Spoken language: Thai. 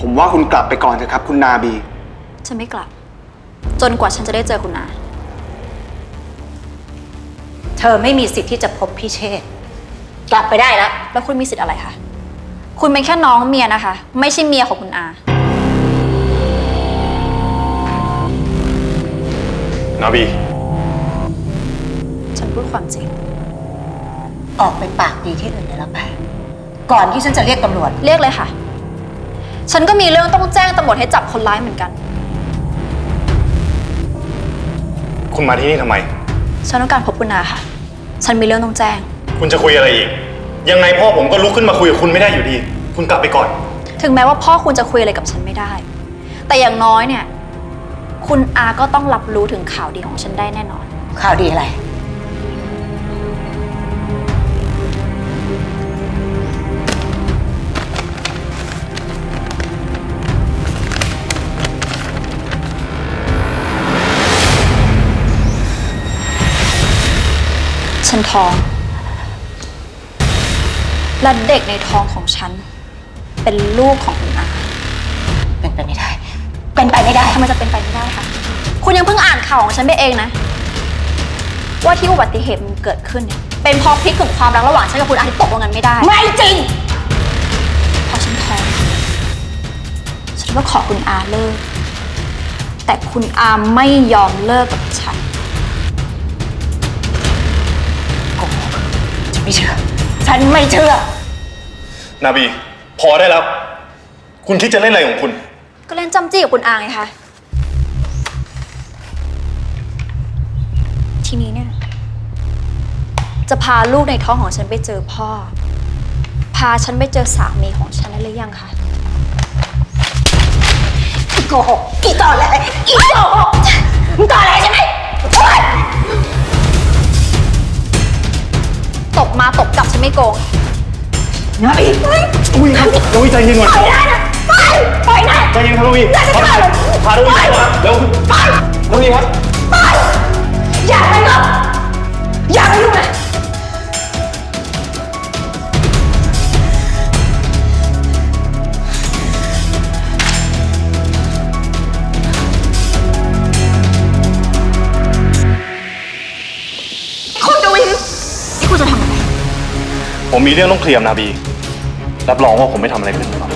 ผมว่าคุณกลับไปก่อนเถอะครับ คุณนาบี ฉันไม่กลับ จนกว่าฉันจะได้เจอคุณอาเธอไม่มีสิทธิ์ที่จะพบพี่เชษฐ์กลับไปได้แล้ว แล้วคุณมีสิทธิ์อะไรคะ คุณเป็นแค่น้องเมียนะคะ ไม่ใช่เมียของคุณอา นาบี ฉันพูดความจริง ออกไปปากดีที่อื่นเลยแล้วไปก่อนที่ฉันจะเรียกตำรวจ เรียกเลยค่ะ ฉันก็มีเรื่องต้องแจ้งตำรวจให้จับคนร้ายเหมือนกัน คุณมาที่นี่ทำไม ฉันต้องการพบคุณอาค่ะ ฉันมีเรื่องต้องแจ้ง คุณจะคุยอะไรอีก ยังไงพ่อผมก็ลุกขึ้นมาคุยกับคุณไม่ได้อยู่ดี คุณกลับไปก่อน ถึงแม้ว่าพ่อคุณจะคุยอะไรกับฉันไม่ได้ แต่อย่างน้อยเนี่ย คุณอาก็ต้องรับรู้ถึงข่าวดีของฉันได้แน่นอน ข่าวดีอะไร ฉันท้อง และเด็กในท้องของฉัน เป็นลูกของคุณอาเป็นไปไม่ได้ เป็นไปไม่ได้ทำไมจะเป็นไปไม่ได้คะคุณยังเพิ่งอ่านข่าวของฉันไปเองนะ ว่าที่อุบัติเหตุมันเกิดขึ้นเนี่ยเป็นเพราะพลิกของความรักระหว่างฉันกับคุณอาที่ตกลงกันไม่ได้ไม่จริงเพราะฉันท้องฉันก็ขอคุณอาเลิก แต่คุณอาไม่ยอมเลิกกับฉัน ไม่เชื่อ ฉันไม่เชื่อ นาบี พอได้แล้ว คุณคิดจะเล่นอะไรของคุณ ก็เล่นจำจี้กับคุณอาไงคะ ทีนี้เนี่ย จะพาลูกในท้องของฉันไปเจอพ่อ พาฉันไปเจอสามีของฉันได้หรือยังคะอีโกหกอีตอแหลอีโกหกมึงตอแหลใช่ไหม ตบมาตบกลับฉันไม่โกงนาบีเฮ้ยอุ้ยครับนาบีใจเย็นก่อนปล่อยได้นะไปปล่อยนะใจเย็นครับนาบีได้ไม่ได้หรอกพานาบีมาเร็วไปนาบีครับไปอย่ ผมมีเรื่องต้องเคลียร์นาบี รับรองว่าผมไม่ทำอะไรผิดหรอก